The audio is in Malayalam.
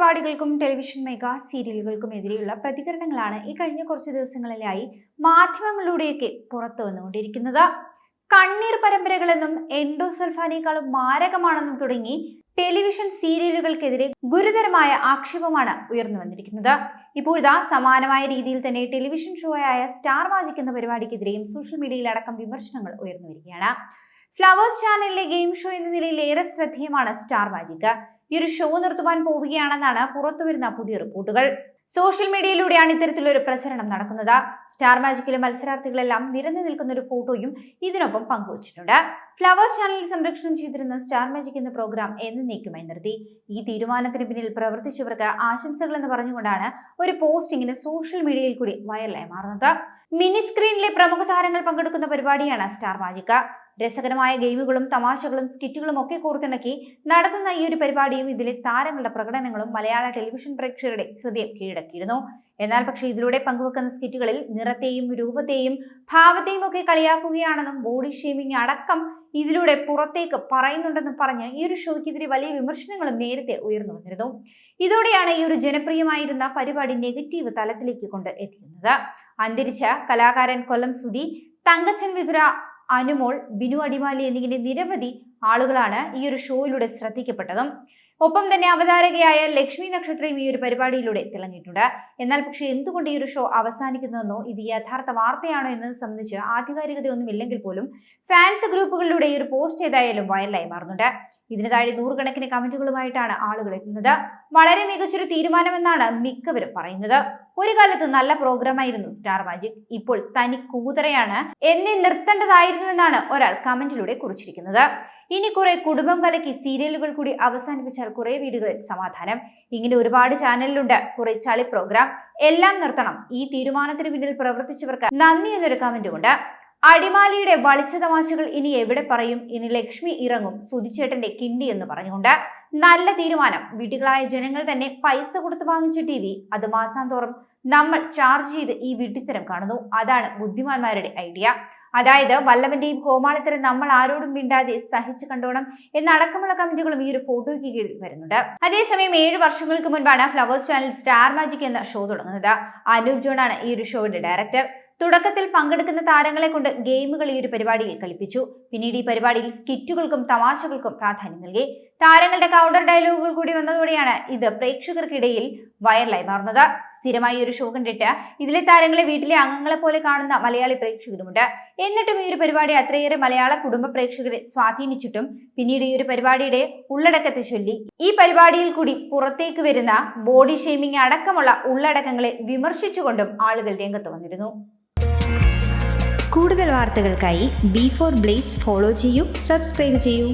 പരിപാടികൾക്കും ടെലിവിഷൻ മെഗാ സീരിയലുകൾക്കും എതിരെയുള്ള പ്രതികരണങ്ങളാണ് ഈ കഴിഞ്ഞ കുറച്ച് ദിവസങ്ങളിലായി മാധ്യമങ്ങളിലൂടെയൊക്കെ പുറത്തു വന്നുകൊണ്ടിരിക്കുന്നത്. കണ്ണീർ പരമ്പരകളെന്നും എൻഡോസൾഫാനേക്കാളും മാരകമാണെന്നും തുടങ്ങി ടെലിവിഷൻ സീരിയലുകൾക്കെതിരെ ഗുരുതരമായ ആക്ഷേപമാണ് ഉയർന്നു വന്നിരിക്കുന്നത്. ഇപ്പോഴിതാ സമാനമായ രീതിയിൽ തന്നെ ടെലിവിഷൻ ഷോ ആയ സ്റ്റാർ മാജിക് എന്ന പരിപാടിക്കെതിരെയും സോഷ്യൽ മീഡിയയിലടക്കം വിമർശനങ്ങൾ ഉയർന്നു വരികയാണ്. ഫ്ലവേഴ്സ് ചാനലിലെ ഗെയിം ഷോ എന്ന നിലയിൽ ഏറെ ശ്രദ്ധേയമാണ് സ്റ്റാർ മാജിക്. ഈ ഒരു ഷോ നിർത്തുവാൻ പോവുകയാണെന്നാണ് പുറത്തുവരുന്ന പുതിയ റിപ്പോർട്ടുകൾ. സോഷ്യൽ മീഡിയയിലൂടെയാണ് ഇത്തരത്തിലൊരു പ്രചരണം നടക്കുന്നത്. സ്റ്റാർ മാജിക്കിലെ മത്സരാർത്ഥികളെല്ലാം നിരന്നു നിൽക്കുന്ന ഒരു ഫോട്ടോയും ഇതിനൊപ്പം പങ്കുവച്ചിട്ടുണ്ട്. ഫ്ലവേഴ്സ് ചാനലിൽ സംരക്ഷണം ചെയ്തിരുന്ന സ്റ്റാർ മാജിക് എന്ന പ്രോഗ്രാം എന്നേക്കുമായി നിർത്തി. ഈ തീരുമാനത്തിന് പിന്നിൽ പ്രവർത്തിച്ചവർക്ക് ആശംസകൾ എന്ന് പറഞ്ഞുകൊണ്ടാണ് ഒരു പോസ്റ്റ് ഇങ്ങനെ സോഷ്യൽ മീഡിയയിൽ കൂടി വൈറലായി മാറുന്നത്. മിനി സ്ക്രീനിലെ പ്രമുഖ താരങ്ങൾ പങ്കെടുക്കുന്ന പരിപാടിയാണ് സ്റ്റാർ മാജിക് രസകരമായ ഗെയിമുകളും തമാശകളും സ്കിറ്റുകളും ഒക്കെ കോർത്തിണക്കി നടത്തുന്ന ഈ ഒരു പരിപാടിയും ഇതിലെ താരങ്ങളുടെ പ്രകടനങ്ങളും മലയാള ടെലിവിഷൻ പ്രേക്ഷകരുടെ ഹൃദയം കീഴടക്കിയിരുന്നു. എന്നാൽ പക്ഷേ ഇതിലൂടെ പങ്കുവെക്കുന്ന സ്കിറ്റുകളിൽ നിറത്തെയും രൂപത്തെയും ഭാവത്തെയും ഒക്കെ കളിയാക്കുകയാണെന്നും ബോഡി ഷേമിംഗ് അടക്കം ഇതിലൂടെ പുറത്തേക്ക് പറയുന്നുണ്ടെന്നും പറഞ്ഞ് ഈ ഒരു ഷോയ്ക്കെതിരെ വലിയ വിമർശനങ്ങളും നേരത്തെ ഉയർന്നു വന്നിരുന്നു. ഇതോടെയാണ് ഈ ഒരു ജനപ്രിയമായിരുന്ന പരിപാടി നെഗറ്റീവ് തലത്തിലേക്ക് കൊണ്ട് എത്തിക്കുന്നത്. അന്തരിച്ച കലാകാരൻ കൊല്ലം സുധി തങ്കച്ചൻ വിതുര അനുമോൾ ബിനു അടിമാലി എന്നിങ്ങനെ നിരവധി ആളുകളാണ് ഈ ഒരു ഷോയിലൂടെ ശ്രദ്ധിക്കപ്പെട്ടതും. ഒപ്പം തന്നെ അവതാരകയായ ലക്ഷ്മി നക്ഷത്രയും ഈ ഒരു പരിപാടിയിലൂടെ തിളങ്ങിയിട്ടുണ്ട്. എന്നാൽ പക്ഷേ എന്തുകൊണ്ട് ഈ ഒരു ഷോ അവസാനിക്കുന്നതെന്നോ ഇത് യഥാർത്ഥ വാർത്തയാണോ എന്നത് സംബന്ധിച്ച് ആധികാരികതയൊന്നും ഇല്ലെങ്കിൽ പോലും ഫാൻസ് ഗ്രൂപ്പുകളിലൂടെ ഈ ഒരു പോസ്റ്റ് ഏതായാലും വൈറലായി മാറുന്നുണ്ട്. ഇതിന് താഴെ നൂറുകണക്കിന് കമന്റുകളുമായിട്ടാണ് ആളുകൾ എത്തുന്നത്. വളരെ മികച്ചൊരു തീരുമാനമെന്നാണ് മിക്കവരും പറയുന്നത്. ഒരു കാലത്ത് നല്ല പ്രോഗ്രാമായിരുന്നു സ്റ്റാർ മാജിക് ഇപ്പോൾ തനി കൂതറയാണ്. എന്നെ നിർത്തേണ്ടതായിരുന്നു എന്നാണ് ഒരാൾ കമന്റിലൂടെ കുറിച്ചിരിക്കുന്നത്. ഇനി കുറെ കുടുംബം കലക്കി സീരിയലുകൾ കൂടി അവസാനിപ്പിച്ചാൽ കുറെ വീടുകളിൽ സമാധാനം. ഇങ്ങനെ ഒരുപാട് ചാനലിലുണ്ട് കുറെ ചളി പ്രോഗ്രാം എല്ലാം നിർത്തണം. ഈ തീരുമാനത്തിന് പിന്നിൽ പ്രവർത്തിച്ചവർക്ക് നന്ദി എന്നൊരു കമന്റുമുണ്ട് അടിമാലിയുടെ വളിച്ച തമാശകൾ ഇനി എവിടെ പറയും? ഇനി ലക്ഷ്മി ഇറങ്ങും. സുധിച്ചേട്ടന്റെ കിണ്ടി എന്ന് പറഞ്ഞുകൊണ്ട്. നല്ല തീരുമാനം. വീട്ടുകളായ ജനങ്ങൾ തന്നെ പൈസ കൊടുത്ത് വാങ്ങിച്ച ടി വി അത് മാസാന്തോറും നമ്മൾ ചാർജ് ചെയ്ത് ഈ വീട്ടിത്തരം കാണുന്നു. അതാണ് ബുദ്ധിമാന്മാരുടെ ഐഡിയ അതായത് വല്ലവന്റെയും കോമാളിത്തരം നമ്മൾ ആരോടും മിണ്ടാതെ സഹിച്ചു കണ്ടോണം എന്നടക്കമുള്ള കമന്റുകളും ഈ ഒരു ഫോട്ടോയ്ക്ക് കീഴിൽ വരുന്നുണ്ട്. അതേസമയം ഏഴ് വർഷങ്ങൾക്ക് മുൻപാണ് ഫ്ലവേഴ്സ് ചാനൽ സ്റ്റാർ മാജിക് എന്ന ഷോ തുടങ്ങുന്നത്. അനൂപ് ജോണാണ് ഈ ഒരു ഷോയുടെ ഡയറക്ടർ തുടക്കത്തിൽ പങ്കെടുക്കുന്ന താരങ്ങളെ കൊണ്ട് ഗെയിമുകൾ ഈ ഒരു പരിപാടിയിൽ കളിപ്പിച്ചു. പിന്നീട് ഈ പരിപാടിയിൽ സ്കിറ്റുകൾക്കും തമാശകൾക്കും പ്രാധാന്യം നൽകി. താരങ്ങളുടെ കൗണ്ടർ ഡയലോഗുകൾ കൂടി വന്നതോടെയാണ് ഇത് പ്രേക്ഷകർക്കിടയിൽ വൈറലായി മാറുന്നത്. സ്ഥിരമായി ഒരു ഷോ കണ്ടിട്ട് ഇതിലെ താരങ്ങളെ വീട്ടിലെ അംഗങ്ങളെ പോലെ കാണുന്ന മലയാളി പ്രേക്ഷകരുമുണ്ട്. എന്നിട്ടും ഈ ഒരു പരിപാടി അത്രയേറെ മലയാള കുടുംബ പ്രേക്ഷകരെ സ്വാധീനിച്ചിട്ടും പിന്നീട് ഈ ഒരു പരിപാടിയുടെ ഉള്ളടക്കത്തെ ചൊല്ലി. ഈ പരിപാടിയിൽ കൂടി പുറത്തേക്ക് വരുന്ന ബോഡി ഷെയ്മിംഗ് അടക്കമുള്ള ഉള്ളടക്കങ്ങളെ വിമർശിച്ചുകൊണ്ടും ആളുകൾ രംഗത്ത് വന്നിരുന്നു. കൂടുതൽ വാർത്തകൾക്കായി ബി ഫോർ ബ്ലേസ് ഫോളോ ചെയ്യൂ സബ്സ്ക്രൈബ് ചെയ്യൂ.